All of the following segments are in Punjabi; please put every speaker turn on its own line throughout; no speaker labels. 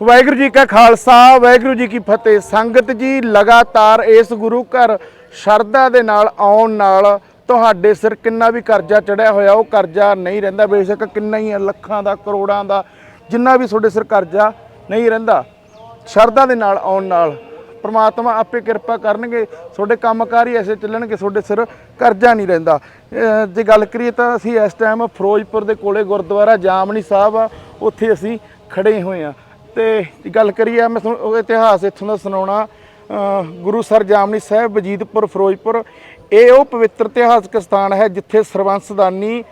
ਵਾਹਿਗੁਰੂ ਜੀ ਕਾ ਖਾਲਸਾ ਵਾਹਿਗੁਰੂ ਜੀ ਕੀ ਫਤਿਹ। ਸੰਗਤ ਜੀ ਲਗਾਤਾਰ ਇਸ ਗੁਰੂ ਘਰ ਸ਼ਰਧਾ ਦੇ ਨਾਲ ਆਉਣ ਨਾਲ ਤੁਹਾਡੇ ਸਿਰ ਕਿੰਨਾ ਵੀ ਕਰਜ਼ਾ ਚੜਿਆ ਹੋਇਆ ਉਹ ਕਰਜ਼ਾ ਨਹੀਂ ਰਹਿੰਦਾ। ਬੇਸ਼ੱਕ ਕਿੰਨਾ ਹੀ ਹੈ, ਲੱਖਾਂ ਦਾ ਕਰੋੜਾਂ ਦਾ ਜਿੰਨਾ ਵੀ ਤੁਹਾਡੇ ਸਿਰ ਕਰਜ਼ਾ ਨਹੀਂ ਰਹਿੰਦਾ। ਸ਼ਰਧਾ ਦੇ ਨਾਲ ਆਉਣ ਨਾਲ ਪਰਮਾਤਮਾ ਆਪੇ ਕਿਰਪਾ ਕਰਨਗੇ। ਤੁਹਾਡੇ ਕੰਮਕਾਰ ਹੀ ਐਸੇ ਚੱਲਣਗੇ ਤੁਹਾਡੇ ਸਿਰ ਕਰਜ਼ਾ ਨਹੀਂ ਰਹਿੰਦਾ। ਜੇ ਗੱਲ ਕਰੀਏ ਤਾਂ ਅਸੀਂ ਇਸ ਟਾਈਮ ਫਿਰੋਜ਼ਪੁਰ ਦੇ ਕੋਲੇ ਗੁਰਦੁਆਰਾ ਜਾਮਨੀ ਸਾਹਿਬ ਆ ਉੱਥੇ ਅਸੀਂ ਖੜੇ ਹੋਏ ਆ। ਤੇ ਜੇ ਗੱਲ ਕਰੀਏ ਮੈਂ ਤੁਹਾਨੂੰ ਉਹ ਇਤਿਹਾਸ ਇੱਥੋਂ ਦਾ ਸੁਣਾਉਣਾ ਗੁਰੂ ਸਰ ਜਾਮਨੀ ਸਾਹਿਬ ਵਜੀਦਪੁਰ, ਫਿਰੋਜ਼ਪੁਰ, ਇਹ ਉਹ ਪਵਿੱਤਰ ਇਤਿਹਾਸਕ ਸਥਾਨ ਹੈ ਜਿੱਥੇ ਸਰਬੰਸਦਾਨੀ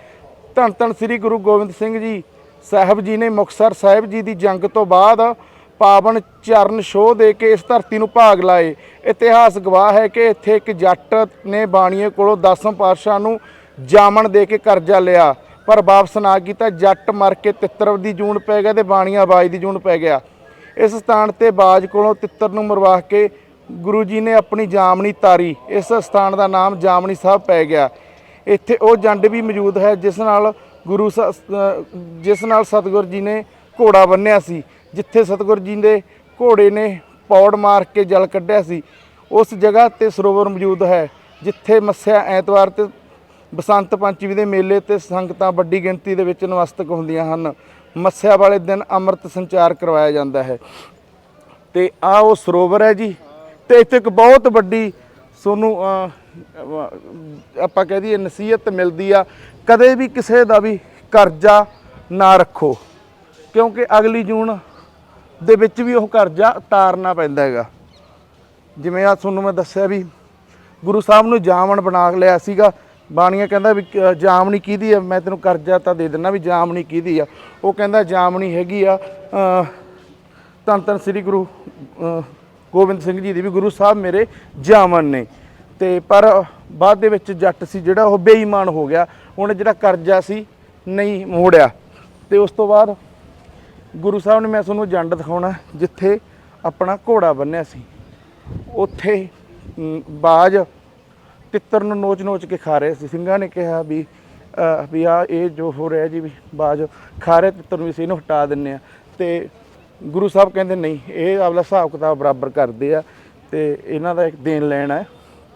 ਧੰਨ ਧੰਨ ਸ੍ਰੀ ਗੁਰੂ ਗੋਬਿੰਦ ਸਿੰਘ ਜੀ ਸਾਹਿਬ ਜੀ ਨੇ ਮੁਕਤਸਰ ਸਾਹਿਬ ਜੀ ਦੀ ਜੰਗ ਤੋਂ ਬਾਅਦ ਪਾਵਨ ਚਰਨ ਛੋਹ ਦੇ ਕੇ ਇਸ ਧਰਤੀ ਨੂੰ ਭਾਗ ਲਾਏ। ਇਤਿਹਾਸ ਗਵਾਹ ਹੈ ਕਿ ਇੱਥੇ ਇੱਕ ਜੱਟ ਨੇ ਬਾਣੀਏ ਕੋਲੋਂ ਦਸਮ ਪਾਤਸ਼ਾਹ ਨੂੰ ਜਾਮਣ ਦੇ ਕੇ ਕਰਜ਼ਾ ਲਿਆ। ਪਰ ਵਾਪਸ ਨਾ ਕੀਤਾ, ਜੱਟ ਮਰ ਕੇ ਤਿੱਤਰ ਦੀ ਜੂਨ ਪੈ ਗਿਆ ਤੇ ਬਾਣੀਆਂ ਬਾਜ ਦੀ ਜੂਨ ਪੈ ਗਿਆ। ਇਸ ਸਥਾਨ ਤੇ ਬਾਜ ਕੋਲੋਂ ਤਿੱਤਰ ਨੂੰ ਮਰਵਾ ਕੇ ਗੁਰੂ ਜੀ ਨੇ ਆਪਣੀ ਜਾਮਣੀ ਤਾਰੀ, ਇਸ ਸਥਾਨ ਦਾ ਨਾਮ ਜਾਮਣੀ ਸਾਹਿਬ ਪੈ ਗਿਆ। ਇੱਥੇ ਉਹ ਜੰਡ ਵੀ ਮੌਜੂਦ ਹੈ, ਜਿਸ ਨਾਲ ਗੁਰੂ ਸ- ਜਿਸ ਨਾਲ ਸਤਿਗੁਰ ਜੀ ਨੇ ਘੋੜਾ ਬੰਨਿਆ ਸੀ, ਜਿੱਥੇ ਸਤਿਗੁਰ ਜੀ ਦੇ ਘੋੜੇ ਨੇ ਪੌੜ ਮਾਰ ਕੇ ਜਲ ਕੱਢਿਆ ਸੀ। ਉਸ ਜਗ੍ਹਾ ਤੇ ਸਰੋਵਰ ਮੌਜੂਦ ਹੈ, ਜਿੱਥੇ ਮੱਸਿਆ ਐਤਵਾਰ ਤੇ ਬਸੰਤ ਪੰਚਮੀ ਦੇ ਮੇਲੇ ਤੇ ਸੰਗਤਾਂ ਵੱਡੀ ਗਿਣਤੀ ਦੇ ਵਿੱਚ ਨਮਸਤਕ ਹੁੰਦੀਆਂ ਹਨ। ਮੱਸਿਆ ਵਾਲੇ ਦਿਨ ਅੰਮ੍ਰਿਤ ਸੰਚਾਰ ਕਰਵਾਇਆ ਜਾਂਦਾ ਹੈ। ਤੇ ਆ ਉਹ ਸਰੋਵਰ ਹੈ ਜੀ। ਤੇ ਇੱਥੇ ਇੱਕ ਬਹੁਤ ਵੱਡੀ ਤੁਹਾਨੂੰ ਆਪਾਂ ਕਹਿ ਦਈਏ ਨਸੀਹਤ ਮਿਲਦੀ ਆ। ਕਦੇ ਵੀ ਕਿਸੇ ਦਾ ਵੀ ਕਰਜ਼ਾ ਨਾ ਰੱਖੋ। ਕਿਉਂਕਿ ਅਗਲੀ ਜੂਨ ਦੇ ਵਿੱਚ ਵੀ ਉਹ ਕਰਜ਼ਾ ਉਤਾਰਨਾ ਪੈਂਦਾ ਹੈਗਾ। ਜਿਵੇਂ ਆ ਤੁਹਾਨੂੰ ਮੈਂ ਦੱਸਿਆ ਵੀ ਗੁਰੂ ਸਾਹਿਬ ਨੂੰ ਜਾਮਣ ਬਣਾ ਲਿਆ ਸੀਗਾ। ਬਾਣੀਆ ਕਹਿੰਦਾ ਵੀ ਜਾਮਣੀ ਕਿਹਦੀ ਆ? ਮੈਂ ਤੈਨੂੰ ਕਰਜ਼ਾ ਤਾਂ ਦੇ ਦਿੰਦਾ ਵੀ ਜਾਮਣੀ ਕਿਹਦੀ ਆ? ਉਹ ਕਹਿੰਦਾ ਜਾਮਣੀ ਹੈਗੀ ਆ ਅ, ਧੰਨ ਧੰਨ ਸ੍ਰੀ ਗੁਰੂ ਗੋਬਿੰਦ ਸਿੰਘ ਜੀ ਦੀ ਵੀ ਗੁਰੂ ਸਾਹਿਬ ਮੇਰੇ ਜਾਮਨ ਨੇ। ਤੇ ਪਰ ਬਾਅਦ ਦੇ ਵਿੱਚ ਜੱਟ ਸੀ ਜਿਹੜਾ ਉਹ ਬੇਈਮਾਨ ਹੋ ਗਿਆ। ਉਹਨੇ ਜਿਹੜਾ ਕਰਜ਼ਾ ਸੀ ਨਹੀਂ ਮੋੜਿਆ। ਤੇ ਉਸ ਤੋਂ ਬਾਅਦ ਗੁਰੂ ਸਾਹਿਬ ਨੇ ਮੈਂ ਤੁਹਾਨੂੰ ਜੰਡ ਦਿਖਾਉਣਾ ਜਿੱਥੇ ਆਪਣਾ ਘੋੜਾ ਬੰਨਿਆ ਸੀ। ਉੱਥੇ ਬਾਜ ਤਿੱਤਰ ਨੂੰ ਨੋਚ-ਨੋਚ ਕੇ ਖਾ ਰਹੇ ਸੀ। ਸਿੰਘਾਂ ਨੇ ਕਿਹਾ ਵੀ ਅ, ਵੀ ਆ ਇਹ ਜੋ ਹੋ ਰਿਹਾ ਜੀ ਵੀ ਬਾਜ ਖਾ ਰਹੇ ਤਿੱਤਰ ਨੂੰ ਵੀ ਸੀ ਇਹਨੂੰ ਹਟਾ ਦਿੰਨੇ ਆ। ਤੇ ਗੁਰੂ ਸਾਹਿਬ ਕਹਿੰਦੇ ਨਹੀਂ ਇਹ ਆਪਣਾ ਹਿਸਾਬ ਕਿਤਾਬ ਬਰਾਬਰ ਕਰਦੇ ਆ ਤੇ ਇਹਨਾਂ ਦਾ ਇੱਕ ਦੇਣ ਲੈਣ ਹੈ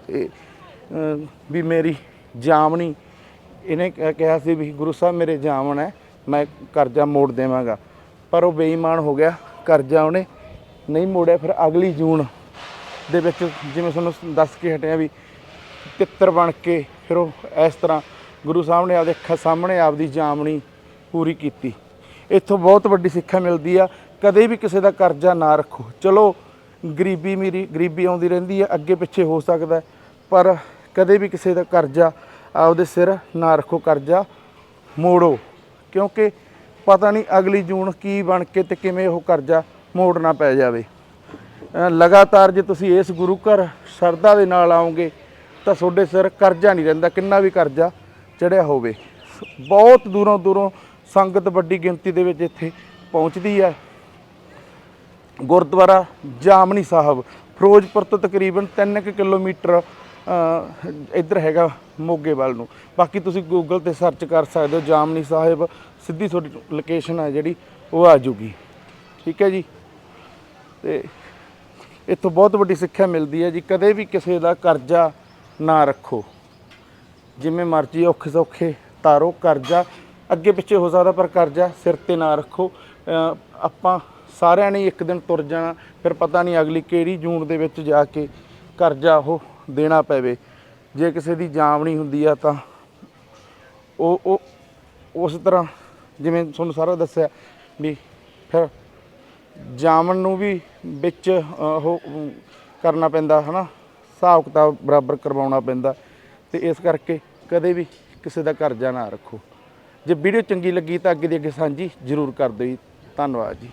ਤੇ ਵੀ ਮੇਰੀ ਜਾਮਣੀ ਇਹਨੇ ਕ- ਕਿਹਾ ਸੀ ਵੀ ਗੁਰੂ ਸਾਹਿਬ ਮੇਰੇ ਜਾਮਣ ਹੈ ਮੈਂ ਕਰਜ਼ਾ ਮੋੜ ਦੇਵਾਂਗਾ। ਪਰ ਉਹ ਬੇਈਮਾਨ ਹੋ ਗਿਆ ਕਰਜ਼ਾ ਉਹਨੇ ਨਹੀਂ ਮੋੜਿਆ ਫਿਰ ਅਗਲੀ ਜੂਨ ਦੇ ਵਿੱਚ ਜਿਵੇਂ ਤੁਹਾਨੂੰ ਦੱਸ ਕੇ ਹਟਿਆ ਵੀ ਤਿੱਤਰ ਬਣ ਕੇ ਫਿਰ ਉਹ ਇਸ ਤਰ੍ਹਾਂ ਗੁਰੂ ਸਾਹਿਬ ਨੇ ਆਪਦੇ ਅੱਖਾਂ ਸਾਹਮਣੇ ਆਪਦੀ ਜਾਮਣੀ ਪੂਰੀ ਕੀਤੀ। ਇੱਥੋਂ ਬਹੁਤ ਵੱਡੀ ਸਿੱਖਿਆ ਮਿਲਦੀ ਆ, ਕਦੇ ਵੀ ਕਿਸੇ ਦਾ ਕਰਜ਼ਾ ਨਾ ਰੱਖੋ। ਚਲੋ, ਗਰੀਬੀ ਮੇਰੀ, ਗਰੀਬੀ ਆਉਂਦੀ ਰਹਿੰਦੀ ਆ, ਅੱਗੇ ਪਿੱਛੇ ਹੋ ਸਕਦਾ ਪਰ ਕਦੇ ਵੀ ਕਿਸੇ ਦਾ ਕਰਜ਼ਾ ਆਪਦੇ ਸਿਰ ਨਾ ਰੱਖੋ, ਕਰਜ਼ਾ ਮੋੜੋ। ਕਿਉਂਕਿ ਪਤਾ ਨਹੀਂ ਅਗਲੀ ਜੂਨ ਕੀ ਬਣ ਕੇ ਤੇ ਕਿਵੇਂ ਉਹ ਕਰਜ਼ਾ ਮੋੜਨਾ ਪੈ ਜਾਵੇ। ਲਗਾਤਾਰ ਜੇ ਤੁਸੀਂ ਇਸ ਗੁਰੂ ਘਰ ਸ਼ਰਧਾ ਦੇ ਨਾਲ ਆਓਗੇ ਤਾਂ ਤੁਹਾਡੇ ਸਿਰ ਕਰਜ਼ਾ ਨਹੀਂ ਰਹਿੰਦਾ, ਕਿੰਨਾ ਵੀ ਕਰਜ਼ਾ ਚੜਿਆ ਹੋਵੇ। ਬਹੁਤ ਦੂਰੋਂ ਦੂਰੋਂ ਸੰਗਤ ਵੱਡੀ ਗਿਣਤੀ ਦੇ ਵਿੱਚ ਇੱਥੇ ਪਹੁੰਚਦੀ ਹੈ। ਗੁਰਦੁਆਰਾ ਜਾਮਨੀ ਸਾਹਿਬ, ਫਿਰੋਜ਼ਪੁਰ ਤੋਂ ਤਕਰੀਬਨ 3 ਕਿਲੋਮੀਟਰ ਇੱਧਰ ਹੈਗਾ ਮੋਗੇ ਵੱਲ ਨੂੰ। ਬਾਕੀ ਤੁਸੀਂ ਗੂਗਲ ਤੇ ਸਰਚ ਕਰ ਸਕਦੇ ਹੋ, ਜਾਮਨੀ ਸਾਹਿਬ, ਸਿੱਧੀ ਤੁਹਾਡੀ ਲੋਕੇਸ਼ਨ ਹੈ ਜਿਹੜੀ, ਉਹ ਆ ਜੂਗੀ। ਠੀਕ ਹੈ ਜੀ? ਤੇ ਇੱਥੋਂ ਬਹੁਤ ਵੱਡੀ ਸਿੱਖਿਆ ਮਿਲਦੀ ਹੈ ਜੀ। ਕਦੇ ਵੀ ਕਿਸੇ ਦਾ ਕਰਜ਼ਾ ਨਾ ਰੱਖੋ। ਜਿਵੇਂ ਮਰਜ਼ੀ ਔਖੇ ਸੌਖੇ ਤਾਰੋ ਕਰਜ਼ਾ, ਅੱਗੇ ਪਿੱਛੇ ਹੋ ਸਕਦਾ ਪਰ ਕਰਜ਼ਾ ਸਿਰ ਤੇ ਨਾ ਰੱਖੋ। ਆਪਾਂ ਸਾਰਿਆਂ ਨੇ ਇੱਕ ਦਿਨ ਤੁਰ ਜਾਣਾ, ਫਿਰ ਪਤਾ ਨਹੀਂ ਅਗਲੀ ਕਿਹੜੀ ਜੂਨ ਦੇ ਵਿੱਚ ਜਾ ਕੇ ਕਰਜ਼ਾ ਉਹ ਦੇਣਾ ਪਵੇ। ਜੇ ਕਿਸੇ ਦੀ ਜਾਮਣੀ ਹੁੰਦੀ ਆ ਤਾਂ ਉਹ ਉਹ ਉਸ ਤਰ੍ਹਾਂ ਜਿਵੇਂ ਤੁਹਾਨੂੰ ਸਾਰਾ ਦੱਸਿਆ ਵੀ ਫਿਰ ਜਾਮਣ ਨੂੰ ਵੀ ਵਿੱਚ ਉਹ ਕਰਨਾ ਪੈਂਦਾ, ਹਨਾ? ਹਿਸਾਬ ਕਿਤਾਬ ਬਰਾਬਰ ਕਰਵਾਉਣਾ ਪੈਂਦਾ। ਤੇ ਇਸ ਕਰਕੇ ਕਦੇ ਵੀ ਕਿਸੇ ਦਾ ਕਰਜ਼ਾ ਨਾ ਰੱਖੋ। ਜੇ ਵੀਡੀਓ ਚੰਗੀ ਲੱਗੀ ਤਾਂ ਅੱਗੇ ਦੀ ਅੱਗੇ ਸਾਂਝੀ ਜ਼ਰੂਰ ਕਰ ਦਿਓ ਜੀ। ਧੰਨਵਾਦ ਜੀ।